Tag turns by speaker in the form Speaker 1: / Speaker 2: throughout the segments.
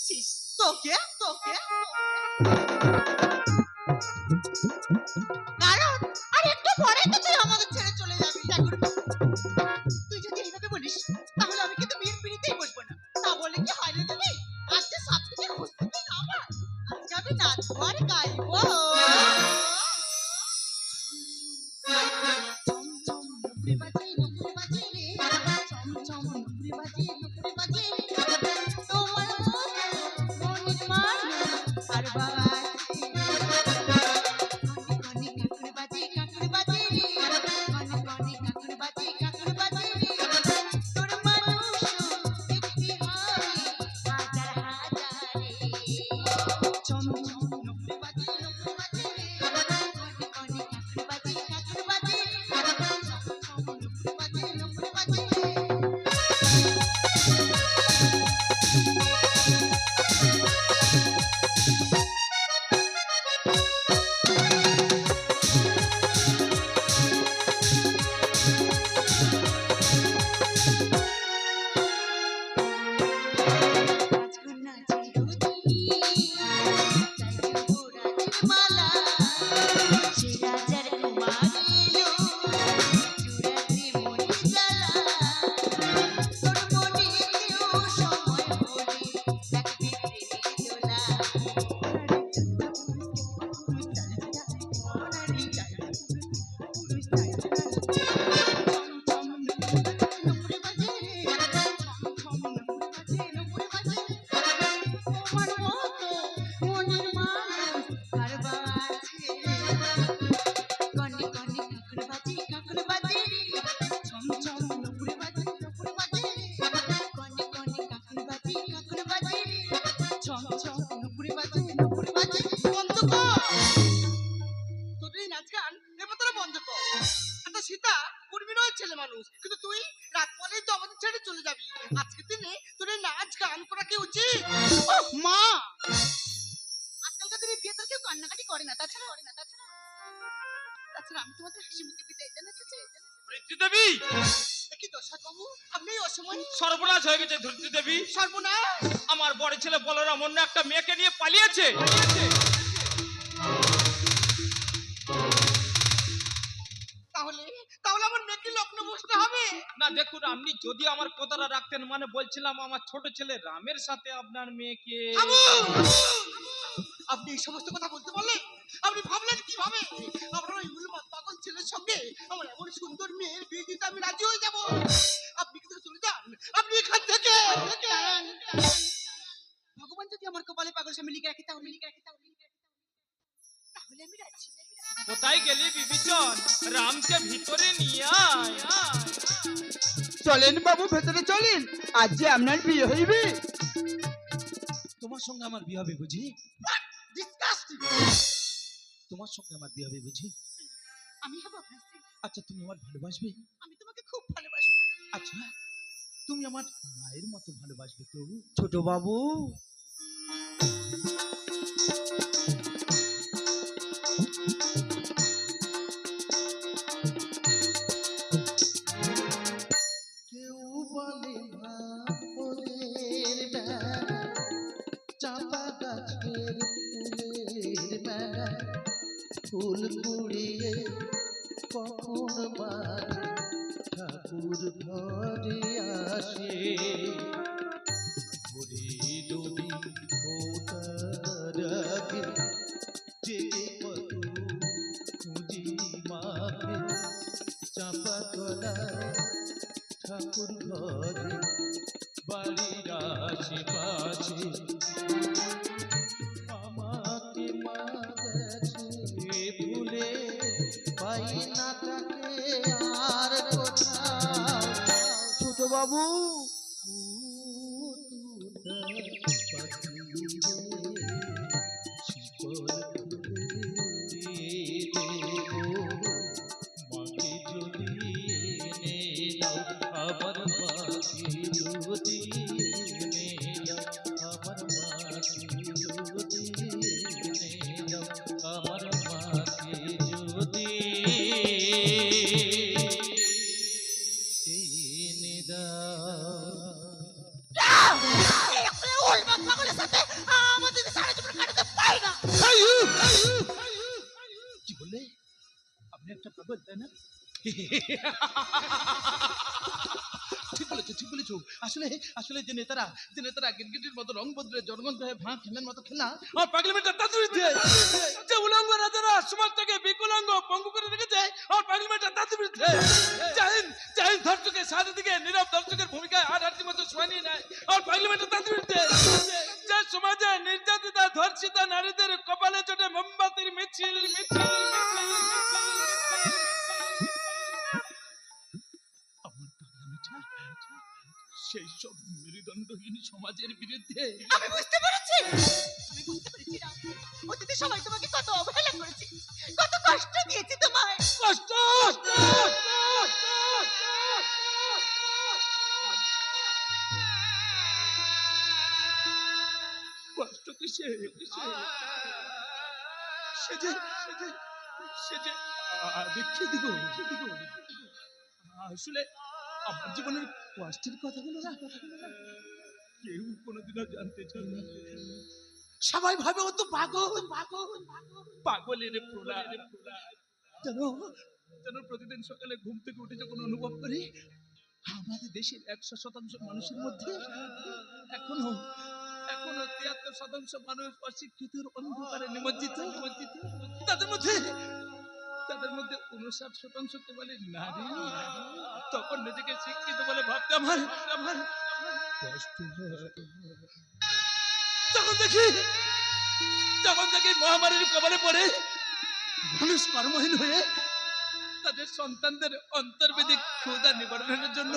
Speaker 1: দেখছিস তোকে তোকে কারণ আর একটু পরে তো তুই আমাদের ছেড়ে চলে যাবি দেখুন তুই যদি এইভাবে বলিস, তাহলে আমি কিন্তু বিয়ের পিড়িতেই বসবো না। তা বলে কি হয় রে তুমি আজকে সব থেকে দিন আমার? আজকে আমি নাচবো আর গাইবো Thank you. সীতা উর্মিরও ছেলে মানুষ। কিন্তু তুই রাত পরেই তো আমাদের ছেড়ে চলে যাবি। আজকে দিনে তোর নাচ গান করা কি উচিত? মা! আজকালকার দিনে বিয়ে তোর কেউ কান্নাকাটি করে না তাছাড়া করে না তাছাড়া। তাছাড়া আমি তোমাদের হাসি মুখে বিদায় জানাতে চাই।
Speaker 2: ধরিত্রী দেবী! সর্বনাশ হয়ে গেছে ধরিত্রী দেবী।
Speaker 1: সর্বনাশ!
Speaker 2: আমার বড় ছেলে বলরাম অন্য একটা মেয়েকে নিয়ে পালিয়েছে।
Speaker 1: তাহলে তাহলে আমার মেয়েকে লগ্ন বসতে হবে?
Speaker 2: না দেখুন আপনি যদি আমার কথাটা রাখতেন মানে বলছিলাম আমার ছোট ছেলে রামের সাথে আপনার মেয়েকে
Speaker 1: আপনি এই সমস্ত কথা বলতে পারলেন? আপনি ভাবলেন কীভাবে? আপনার ওই উলমাদ পাগল ছেলের সঙ্গে আমার এমন সুন্দর মেয়ের বিয়ে দিতে আমি রাজি হয়ে যাব। আপনি কিন্তু চলে যান। আপনি এখান থেকে। ভগবান যদি আমার কপালে পাগল স্বামী লিখে রাখি তাহলে লিখে রাখি তাহলে তাহলে আমি রাজি।
Speaker 2: কোথায় গেলি বিভীষণ রামকে ভিতরে নিয়ে আয়।
Speaker 3: চলেন বাবু ভেতরে চলেন। আজ যে আপনার বিয়ে হইবে।
Speaker 4: তোমার সঙ্গে আমার বিয়ে হবে বুঝি? তোমার সঙ্গে আমার বিয়ে হবে বুঝি?
Speaker 1: আমি হব
Speaker 4: আচ্ছা তুমি আমার ভালোবাসবে?
Speaker 1: আমি তোমাকে খুব ভালোবাসি।
Speaker 4: আচ্ছা তুমি আমার মায়ের মতো ভালোবাসবে তো?
Speaker 3: ছোট বাবু।
Speaker 4: ফুল কুড়িয়ে কখন বাজে ঠাকুর ঘরে আসে? ওরে যদি ওটার আগে জেগে কত খুঁজি চাপা তলায় ঠাকুর
Speaker 3: বাবু।
Speaker 4: বলেছ আসলে আসলে যে নেতারা যে নেতারা মতো রং বদলে মতো খেলা
Speaker 2: দিয়ে যে উলঙ্গ রাজারা বিকলাঙ্গ পঙ্গু করে রেখেছে দিয়ে জাহিন জাহিন সাথে দিকে, নীরব ভূমিকায় নেয় আমার পার্লামেন্টটা তাড়াতাড়ি দিয়ে যে সমাজে নির্যাতিতা, ধর্ষিতা নারীদের কপালে চটে মোমবাতির মিছিল মিছিল মিছিল।
Speaker 4: সমাজের বিরুদ্ধে।
Speaker 1: আমি বুঝতে পেরেছি। আমি বুঝতে পেরেছি অতীতে সবাই তোমাকে কত অবহেলা করেছে কত কষ্ট দিয়েছে তোমায়।
Speaker 2: কষ্ট
Speaker 4: কষ্ট কিসে কিসে? সে যে সে যে সে যে দেখে দিব। আসলে আমার জীবনের কষ্টের কথাগুলো না? কেউ কোনোদিনও জানতে চায় না। সবাই ভাবে ও তো পাগল। পাগল পাগলের প্রলাপ। জানো জানো প্রতিদিন সকালে ঘুম থেকে উঠে যখন অনুভব করি আমাদের দেশের একশো শতাংশ মানুষের মধ্যে এখনও এখনও তিয়াত্তর শতাংশ মানুষ অশিক্ষিতর অন্ধকারে নিমজ্জিত। নিমজ্জিত তাদের মধ্যে তাদের মধ্যে উনষাট শতাংশকে বলে নারী। তখন নিজেকে শিক্ষিত বলে ভাবতে আমার আমার তখন দেখি, যখন দেখি মহামারীর কবলে পড়ে, মানুষ কর্মহীন হয়ে তাদের সন্তানদের অন্তর্বেদে ক্ষুদা নিবারণের জন্য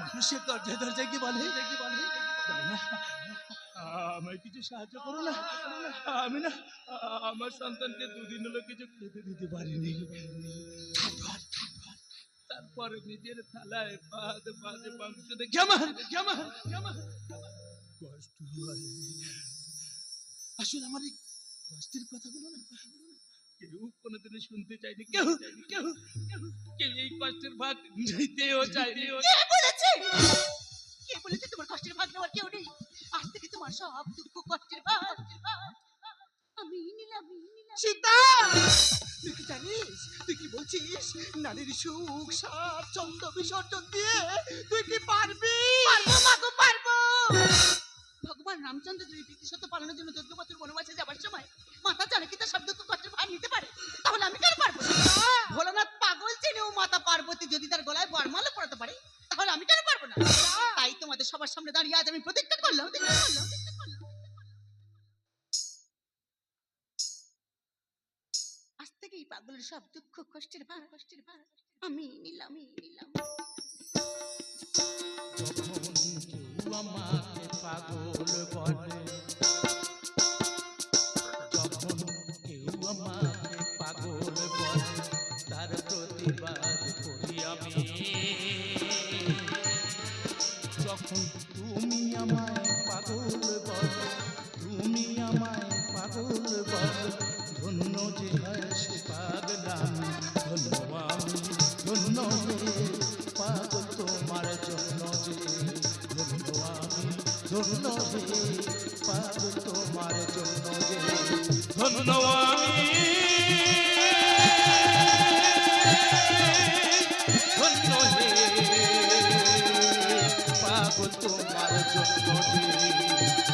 Speaker 4: মানুষের দরজায় দরজায় কি বলে কি বলে? আমায় কিছু সাহায্য করো না, আমি না, আমার সন্তানকে দুদিন হলো কিছু খেতে দিতে পারিনি তারপর তারপর নিজের থালায় ভাত ভাত মাংস দেখে আমার আমার আমার কষ্ট হয়। আসলে আমার এই কষ্টের কথাগুলো না কেউ কোনোদিনও শুনতে চায়নি। কেউ কেউ কেউ এই কষ্টের ভাগ নিতেও চায়নি।
Speaker 1: কে বলেছে? কে বলেছে তোমার কষ্টের ভাগ নেওয়ার কেউ নেই? আজ থেকে তোমার সব দুঃখ কষ্টের ভাগ। আমি নিলাম।
Speaker 3: সীতা! জানিস? তুই কি বলছিস? নারীর সুখ, সাপ ছন্দ বিসর্জন দিয়ে তুই কি পারবি?
Speaker 1: ভগবান রামচন্দ্র দুই প্রীতি সত্য পালনের জন্য চোদ্দ বছর বনবাসে যাবার সময় মাতা জানকী তার সব দুঃখ কষ্টের ভার নিতে পারে? তাহলে আমি কেন পারব? ভোলানাথ পাগল চেনেও মাতা পার্বতী যদি তার গলায় বরমালা পড়াতে পারে, তাহলে আমি কেন পারব না? পাগলের সব দুঃখ কষ্টের ভার কষ্টের ভার আমি নিলাম। নিলাম
Speaker 5: আমাকে পাগল বলে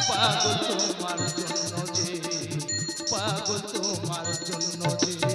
Speaker 5: পাগল তোমার জন্য যে পাগল তোমার জন্য যে।